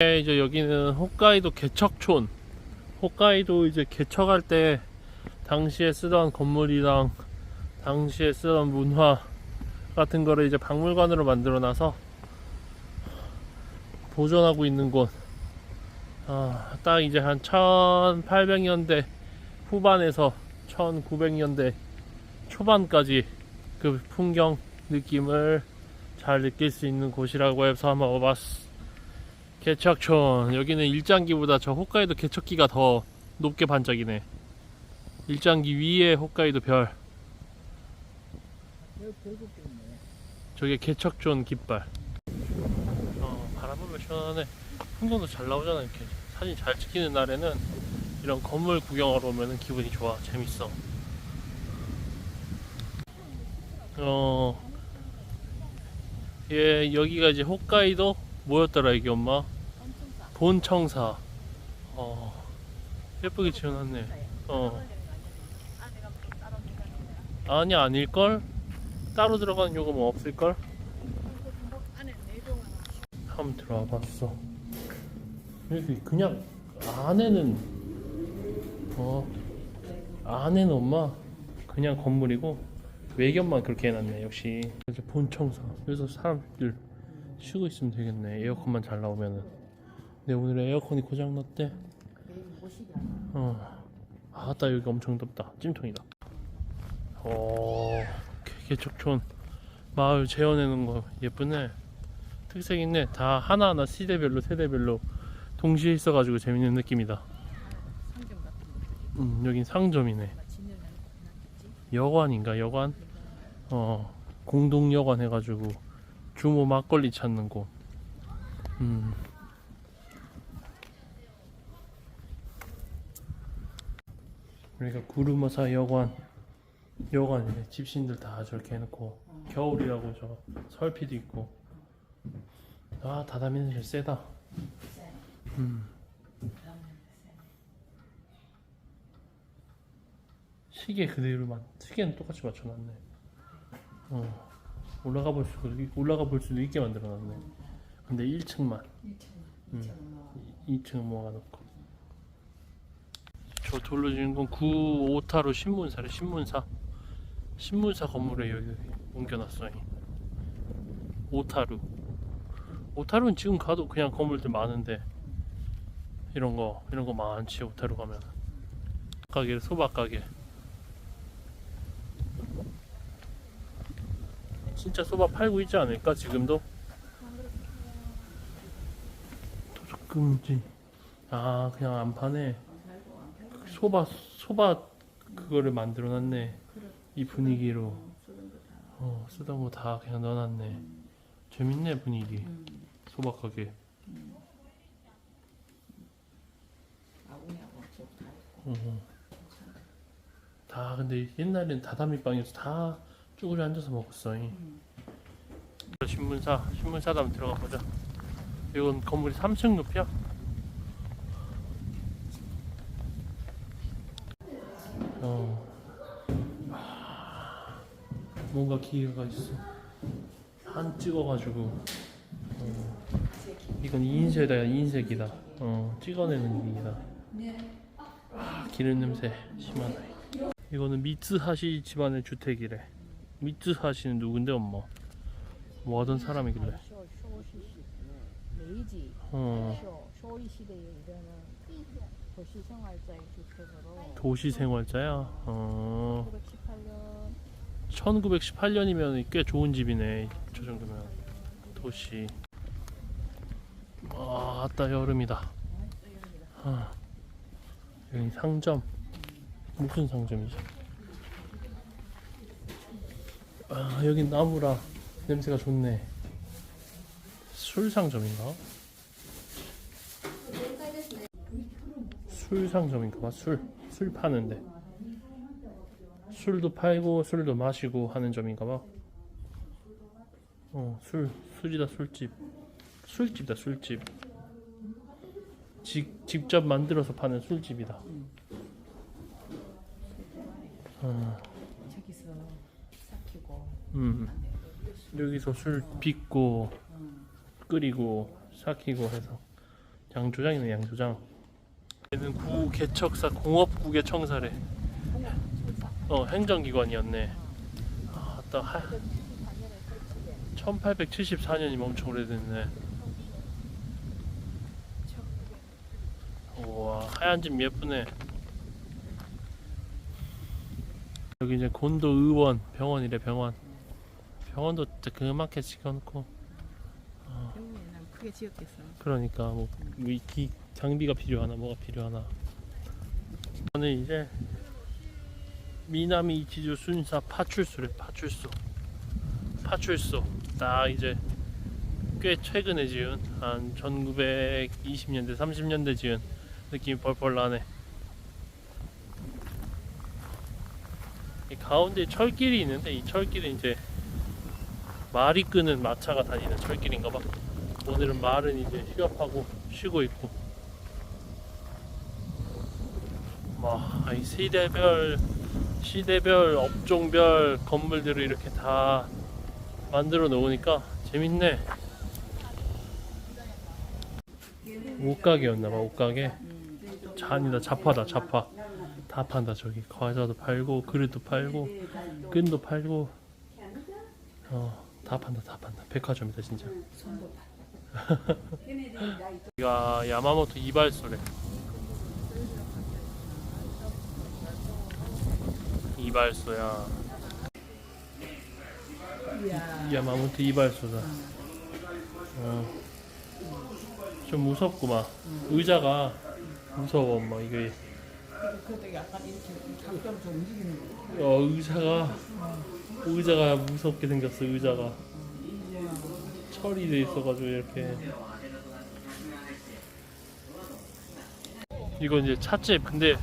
네, 이제 여기는 홋카이도 개척촌. 홋카이도 이제 개척할 때 당시에 쓰던 건물이랑 당시에 쓰던 문화 같은 거를 이제 박물관으로 만들어 놔서 보존하고 있는 곳. 아, 딱 이제 한 1800년대 후반에서 1900년대 초반까지 그 풍경 느낌을 잘 느낄 수 있는 곳이라고 해서 한번 와봤어. 개척촌. 여기는 일장기보다 저 홋카이도 개척기가 더 높게 반짝이네. 일장기 위에 홋카이도 별. 저게 개척촌 깃발. 어, 바람 불면 시원하네. 풍경도 잘 나오잖아 이렇게. 사진 잘 찍히는 날에는 이런 건물 구경하러 오면 기분이 좋아 재밌어. 어 예, 여기가 이제 홋카이도 뭐였더라 이게 엄마? 본청사. 어, 예쁘게 지어놨네. 어, 아니 아닐걸? 따로 들어가는 요금 없을걸? 한번 들어와 봤어. 여기 그냥 안에는 어 안에는 엄마 그냥 건물이고 외견만 그렇게 해놨네 역시 이제 본청사 여기서 사람들 쉬고 있으면 되겠네 에어컨만 잘 나오면은 근데 오늘 에어컨이 고장났대 어 아따 여기 엄청 덥다 찜통이다 오 개- 개척촌 마을 재현해놓은 거 예쁘네 특색 있네 다 하나하나 시대별로 세대별로 동시에 있어가지고 재밌는 느낌이다 음 여긴 상점이네? 여관인가 여관? 어 공동 여관 해가지고 주모 막걸리 찾는 곳. 음. 그러니까 구르마사 여관 여관이네 집신들 다 저렇게 해놓고 겨울이라고 저 설피도 있고 아 다다미 냄새 세다. 음. 시계 그대로만 시계는 똑같이 맞춰놨네. 어 올라가 볼 수도 올라가 볼 수도 있게 만들어놨네. 근데 1층만 2층은 모아놓고. 저 돌로 지은 건 구오타로 신문사래 신문사. 신문사 건물에 여기 옮겨놨어요. 오타루. 오타루는 지금 가도 그냥 건물들 많은데 이런 거 이런 거 많지 오타루 가면. 가게 소박 가게. 진짜 소바 팔고 있지 않을까 지금도? 도적금지 아 그냥 안 파네 소바 소바 그거를 만들어 놨네. 이 분위기로. 어 쓰던 거 다 그냥 넣어 놨네. 재밌네 분위기. 소바 가게. 아궁이하고 저다 어. 다 근데 옛날엔 다다미 방에서 다 쭈그려 앉아서 먹었어 이. 신문사 신문사도 한번 들어가 보자. 이건 건물이 3층 높이야 어 아, 뭔가 기회가 있어 한 찍어가지고 어, 이건 인쇄다 인쇄기다 어 찍어내는 기기다 아, 기름 냄새 심하다. 이거는 미츠하시 집안의 주택이래. 미츠하시는 누군데 엄마? 뭐 하던 사람이길래? 어, 도시 생활자야. 어, 1918년 1918년이면 꽤 좋은 집이네. 저 정도면 도시. 아, 아따 여름이다. 아, 여기 상점. 무슨 상점이지? 아, 여긴 나무라 냄새가 좋네. 술 상점인가? 술 상점인가 봐. 술. 술 파는데. 술도 팔고 술도 마시고 하는 점인가 봐. 어, 술. 술이다 술집. 술집이다 술집. 직, 직접 만들어서 파는 술집이다. 어, 저기서 삭히고 음. 여기서 술 빚고 끓이고 삭히고 해서 양조장이네 양조장 얘는 구 개척사 공업국의 청사래 어 행정기관이었네. 아 맞다 하, 1874년이면 엄청 오래됐네. 우와 하얀 집 예쁘네. 여기 이제 곤도 의원 병원이래 병원. 병원도 지어놓고. 병원에는 크게 지었겠어. 그러니까 뭐 이- 기, 장비가 필요하나 뭐가 필요하나. 저는 이제 미나미 이치주 순사 파출소래 파출소. 파출소. 딱 이제 꽤 최근에 지은 한 1920년대 30년대 지은 느낌이 펄펄 나네. 이 가운데 철길이 있는데 이 철길은 이제 말이 끄는 마차가 다니는 철길인가 봐. 오늘은 말은 이제 휴업하고 쉬고 있고. 와이 시대별 시대별 업종별 건물들을 이렇게 다 만들어 놓으니까 재밌네. 옷가게였나봐 옷가게. 잔이다 자파다 자파. 다 판다 저기. 과자도 팔고 그릇도 팔고 끈도 팔고. 어 다 판다 다 판다. 백화점이다 진짜. 여기가 야마모토 이발소래 이발소야. 야마모토 이발소다. 어. 좀 무섭구만 의자가 무서워 엄마 이게. 그래도 약간 이렇게 좀 움직이는 거. 어 의자가 의자가 무섭게 생겼어 의자가. 철이 돼 있어가지고 이렇게. 이거 이제 찻집. 근데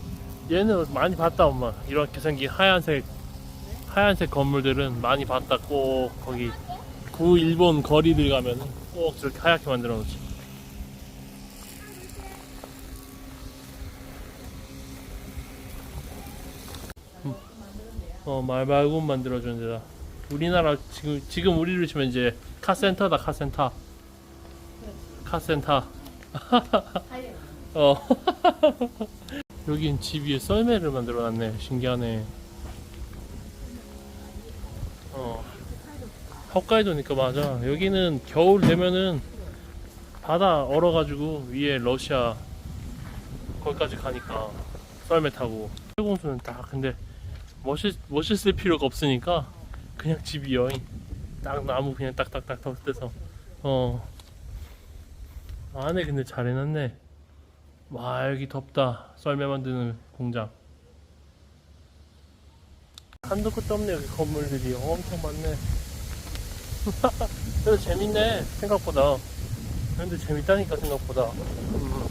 얘는 많이 봤다 엄마. 이렇게 생긴 하얀색 하얀색 건물들은 많이 봤다 꼭 거기 구 일본 거리들 가면은 꼭 저렇게 하얗게 만들어 놓지. 어 말발굽 만들어주는 데다. 우리나라 지금 지금 우리로 치면 이제 카센터다 카센터. 카센터. 어 여긴 집 위에 썰매를 만들어놨네 신기하네. 어 홋카이도니까 맞아. 여기는 겨울 되면은 바다 얼어가지고 위에 러시아 거기까지 가니까 썰매 타고. 철공수는 딱 근데 멋있, 멋있을 필요가 없으니까 그냥 집 여행 딱 나무 그냥 딱딱딱 떼서. 어. 안에 근데 잘 해놨네 와 여기 덥다. 썰매 만드는 공장. 한도 끝도 없네 여기 건물들이. 엄청 많네. 그래도 재밌네 생각보다. 근데 재밌다니까 생각보다. 음.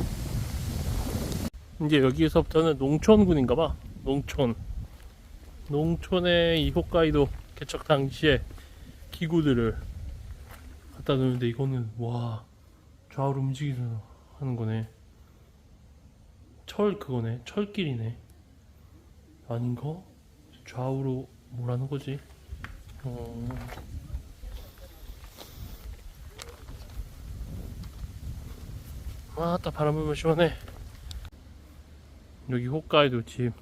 이제 여기서부터는 농촌군인가봐. 농촌. 농촌의 이 홋카이도 개척 당시에 기구들을 갖다 놓는데 이거는 와 좌우로 움직이서 하는 거네 철 그거네. 철길이네. 아닌가? 좌우로 뭐라는 거지? 어... 아따 바람 불면 시원해. 여기 홋카이도 집.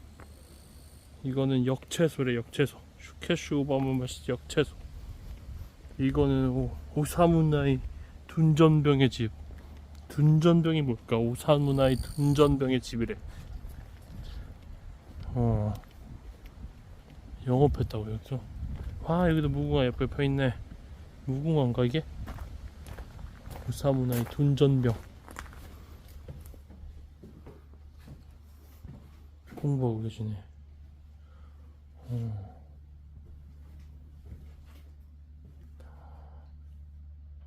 이거는 역채소래 역채소. 슈케슈 오바마 맛이 역채소. 이거는 오, 오사무나이 둔전병의 집 둔전병이 뭘까? 오사무나이 둔전병의 집이래. 어. 영업했다고 여기서 와 여기도 무궁화 옆에 펴있네. 무궁화인가 이게? 오사무나이 둔전병. 홍보하고 계시네.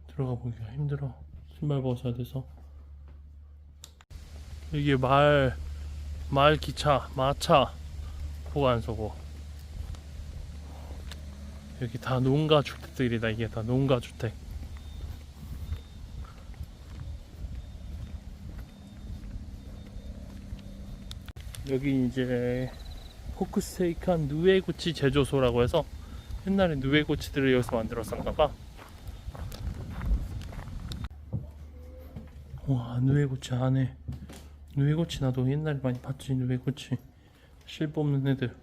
들어가 보기가 힘들어 신발 벗어야 돼서. 이게 말, 말 기차, 마차 보관소고. 여기 다 농가 주택들이다 이게 다 농가 주택. 여기 이제 포크스테이크한 누에고치 제조소라고 해서 옛날에 누에고치들을 여기서 만들었었나봐 와 누에고치 안에. 누에고치 나도 옛날에 많이 봤지 누에고치. 실 뽑는 애들.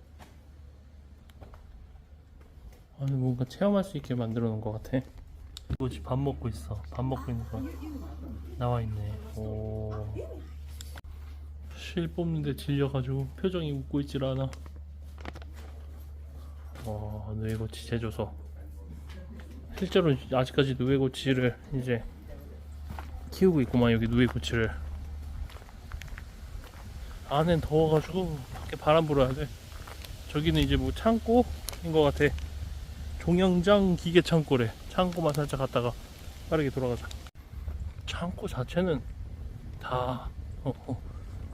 아니 뭔가 체험할 수 있게 만들어 놓은 것 같아. 누에고치 밥 먹고 있어. 밥 먹고 있는 거 나와 있네. 오실 뽑는데 질려가지고 표정이 웃고 있질 않아. 어 누에고치 제조소. 실제로 아직까지 누에고치를 이제 키우고 있구만 여기 누에고치를. 안엔 더워가지고 밖에 바람 불어야 돼. 저기는 이제 뭐 창고인 것 같아. 종영장 기계 창고래. 창고만 살짝 갔다가 빠르게 돌아가자. 창고 자체는 다 어, 어,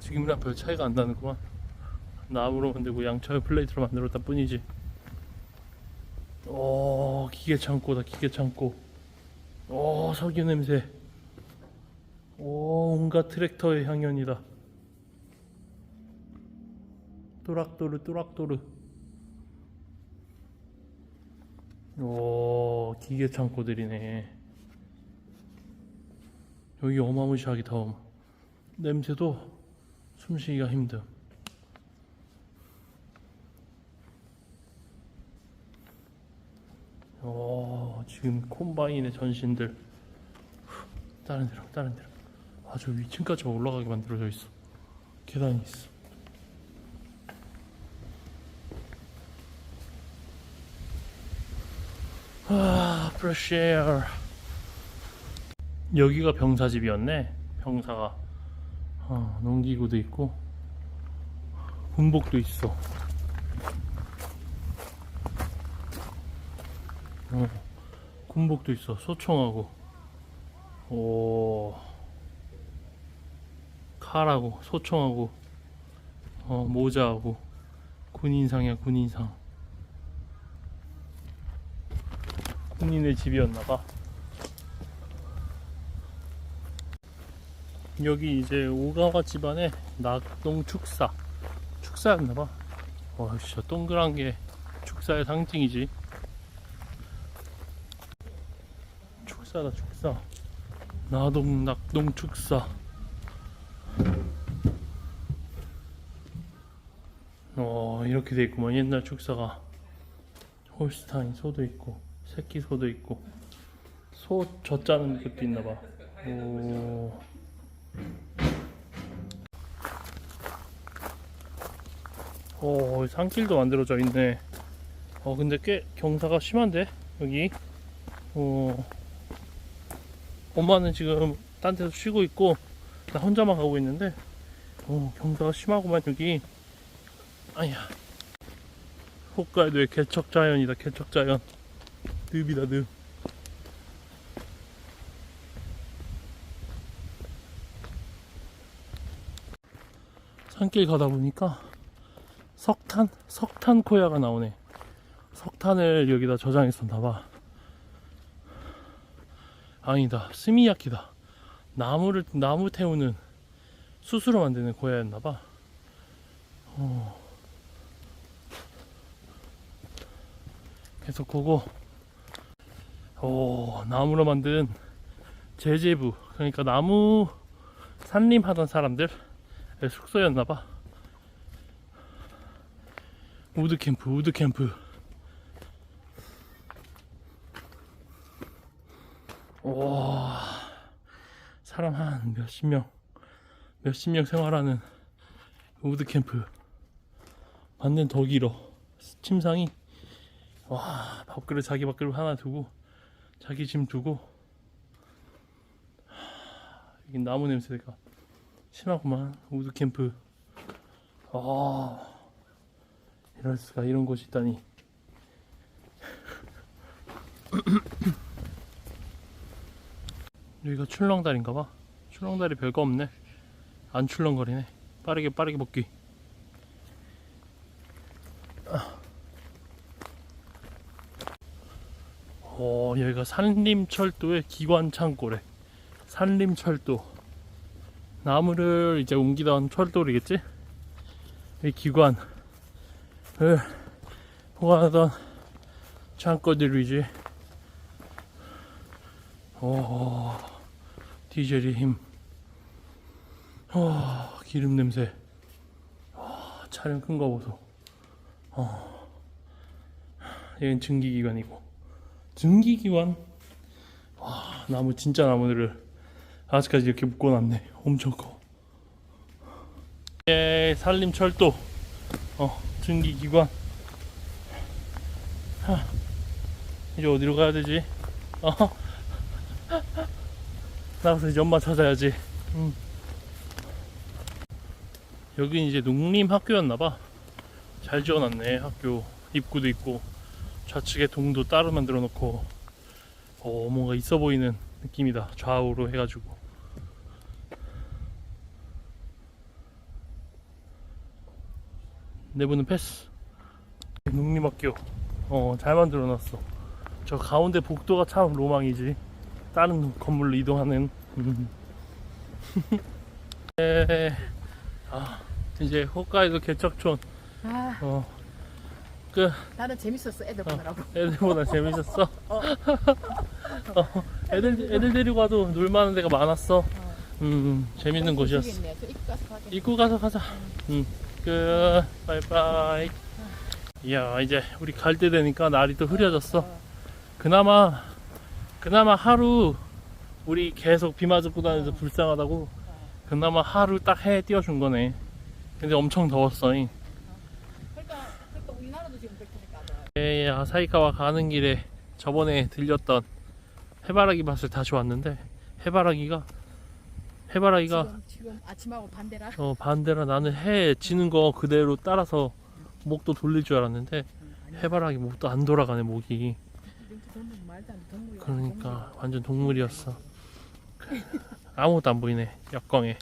지금이랑 별 차이가 안 나는구만. 나무로 만들고 양철 플레이트로 만들었다 뿐이지. 오 기계 창고다 기계 창고. 오 석유 냄새 오 온갖 트랙터의 향연이다. 또락도르 또락도르. 오 기계 창고들이네. 여기 어마무시하게 더움 냄새도 숨쉬기가 힘듦. 오 지금 콤바인의 전신들. 후, 다른 데로 다른 데로 아주 위층까지 올라가게 만들어져 있어. 계단이 있어. 아 프레쉬 에어. 여기가 병사집이었네. 병사가. 어, 농기구도 있고. 군복도 있어. 어, 군복도 있어. 소총하고. 오 칼하고 소총하고 어, 모자하고 군인상이야 군인상. 군인의 집이었나봐. 여기 이제 오가와 집안의 낙동 축사 축사였나봐. 와 진짜 동그란 게 축사의 상징이지. 축사다 축사. 나동 낙동 축사 어 이렇게 돼 있구만 옛날 축사가 홀스타인 소도 있고 새끼 소도 있고 소 젖자는 것도 있나봐 오 오, 산길도 만들어져 있네. 어, 근데 꽤 경사가 심한데, 여기. 어, 엄마는 지금 딴 데서 쉬고 있고, 나 혼자만 가고 있는데, 어, 경사가 심하구만, 여기. 아야. 홋카이도의 개척자연이다, 개척자연. 늪이다, 늪. 산길 가다 보니까 석탄? 석탄 코야가 나오네. 석탄을 여기다 저장했었나봐. 아니다. 스미야키다. 나무를, 나무 태우는 수수로 만드는 고야였나봐. 어. 계속 보고, 오, 나무로 만든 제재부. 그러니까 나무 산림 하던 사람들 숙소였나봐. 우드 캠프, 우드 캠프. 와, 사람 한 몇십 명, 몇십 명 생활하는 우드 캠프. 완전 더 길어. 침상이 와 밥그릇 자기 밥그릇 하나 두고 자기 짐 두고 하, 여기 나무 냄새가 심하구만 우드 캠프. 아. 이럴 수가 이런 곳이 있다니. 여기가 출렁다리인가봐. 출렁다리 별거 없네. 안 출렁거리네. 빠르게 빠르게 먹기. 어 여기가 산림철도의 기관 창고래. 산림철도. 나무를 이제 옮기던 철도이겠지? 이 기관. 을 보관하던 창고들이지. 오, 디젤의 힘. 와 기름 냄새 와 차량 큰 거 보소 어. 여긴 증기기관이고 증기기관? 와 나무 진짜 나무들을 아직까지 이렇게 묶어놨네. 엄청 커. 예, 산림철도. 어 증기기관. 하, 이제 어디로 가야 되지? 어? 나가서 이제 엄마 찾아야지. 음. 여긴 이제 농림학교였나봐. 잘 지어놨네 학교. 입구도 있고 좌측에 동도 따로 만들어 놓고 어 뭔가 있어 보이는 느낌이다. 좌우로 해가지고. 내부는 패스. 농림학교. 어 잘 만들어 놨어. 저 가운데 복도가 참 로망이지. 다른 건물로 이동하는. 음. 에, 아, 이제 홋카이도 개척촌. 아, 어, 그 나는 재밌었어 애들 보느라고. 애들보다 재밌었어. 어, 애들 애들 데리고 와도 놀 만한 데가 많았어. 음, 재밌는 곳이었어. 모르겠네. 저 입고 가서 가게. 입구 가서 가자. 음, 끝. 바이바이. 이야, 이제 우리 갈 때 되니까 날이 또 흐려졌어. 그나마 그나마 하루 우리 계속 비 맞고 다니면서 불쌍하다고 그나마 하루 딱 해 띄워준 거네. 근데 엄청 더웠어. 잉. 그러니까 그러니까 우리나라도 지금 그렇게니까 예, 아사히카와 가는 길에 저번에 들렸던 해바라기 밭을 다시 왔는데 해바라기가 해바라기가 지금 지금 아침하고 반대라. 어, 반대라. 나는 해 지는 거 그대로 따라서 목도 돌릴 줄 알았는데 해바라기 목도 안 돌아가네 목이. 그러니까 완전 동물이었어. 아무것도 안 보이네 역광에.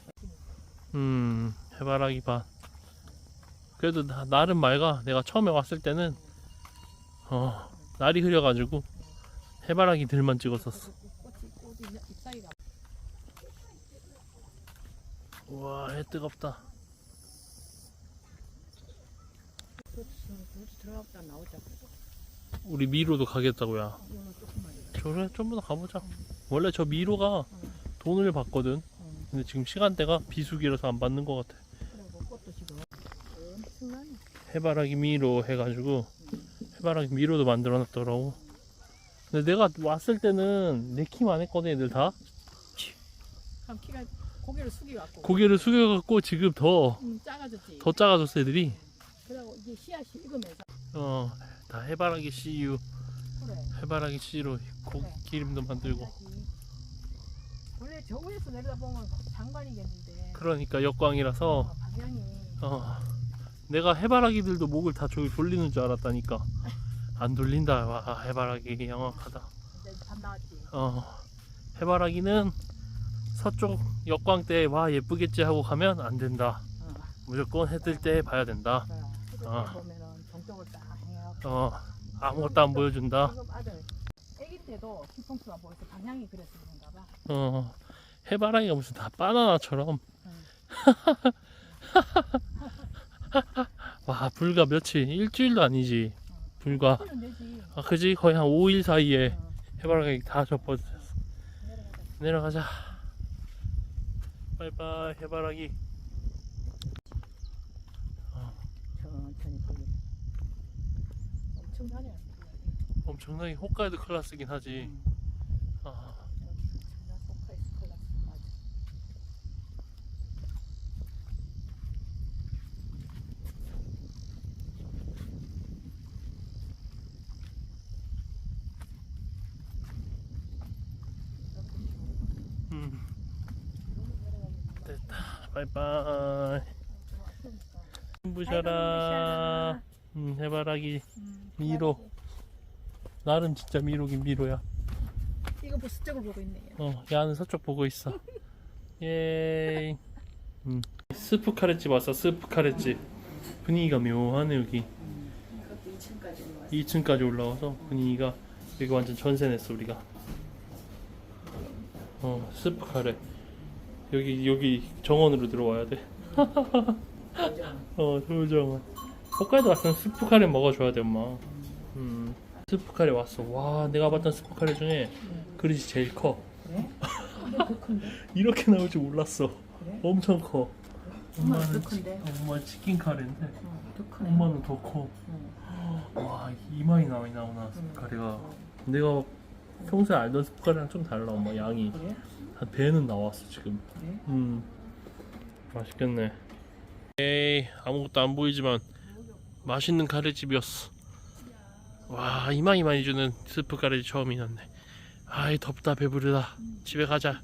음 해바라기 밭. 그래도 나, 나름 맑아 내가 처음에 왔을 때는 어 날이 흐려가지고 해바라기 들만 찍었었어 꽃이 꽃이 잎사귀가 우와 해 뜨겁다. 우리 미로도 조금만. 저래 좀더 가보자 원래 저 미로가 돈을 받거든 응. 근데 지금 시간대가 비수기라서 안 받는 것 같아. 해바라기 미로 해가지고 해바라기 미로도 만들어 놨더라고 근데 내가 왔을 때는 내 키만 했거든 애들 다 그럼 키가 고개를 숙여 갖고 고개를 숙여갖고 지금 더더 음, 작아졌지. 작아졌어 애들이 그리고 이게 씨앗이 익으면서 어 다 해바라기 씨유 그래. 해바라기 씨로 고, 그래. 기름도 만들고 해야지. 원래 저 위에서 내려다 보면 장관이겠는데. 그러니까 역광이라서 어, 방향이 어 내가 해바라기들도 목을 다 저기 돌리는 줄 알았다니까 안 돌린다 와 해바라기 영악하다 나왔지. 어 해바라기는 서쪽 역광 때 와 예쁘겠지 하고 가면 안 된다 어. 무조건 해뜰 때 봐야 된다 어. 어 아무것도 안 보여준다 아기 때도 뒤통수가 보여서 방향이 그래서 그런가 봐. 어 해바라기가 무슨 다 바나나처럼 응. 와 불과 며칠 일주일도 아니지 불과. 아 그지 거의 한 5일 사이에 어. 해바라기 다 접어졌어 내려가자. 바이바이 해바라기 천천히 보기. 엄청나네. 엄청나게 홋카이도 클라스긴 하지 음. 아, 엄청난 포카이스 클라스 맞아. 음. 됐다. 바이바이. 부셔라 음, 해바라기 미로. 나름 진짜 미로긴 미로야. 이거 뭐 수적을 보고 있네요. 어 야는 서쪽 보고 있어. 예이. 음. 스프 카레집 왔어 스프 카레집. 분위기가 묘하네 여기. 이것도 2층까지 올라왔어. 2층까지 올라와서 분위기가 여기 완전 전세 냈어 우리가 어 스프 카레 여기 여기 정원으로 들어와야 돼 어, 조정원. 홋카이도 왔으면 스프 카레 먹어줘야 돼, 엄마. 음, 스프 카레 왔어. 와, 내가 봤던 스프 카레 중에 그릇이 제일 커. 그래? 이게 더 큰데? 이렇게 나올 줄 몰랐어. 그래? 엄청 커. 엄마는 엄마는 더 큰데? 치- 엄마 치킨 카레인데 어, 더 크네. 엄마는 더 커. 어. 와 나와 나오나 스프 카레가. 어. 내가 평소에 알던 스프카레랑 좀 달라 엄마 양이 그래? 한 배는 나왔어 지금. 그래? 음 맛있겠네. 에이 아무것도 안 보이지만 맛있는 카레집이었어. 와 이마이 많이 주는 스프 카레 처음이었네. 아이 덥다 배부르다. 집에 가자.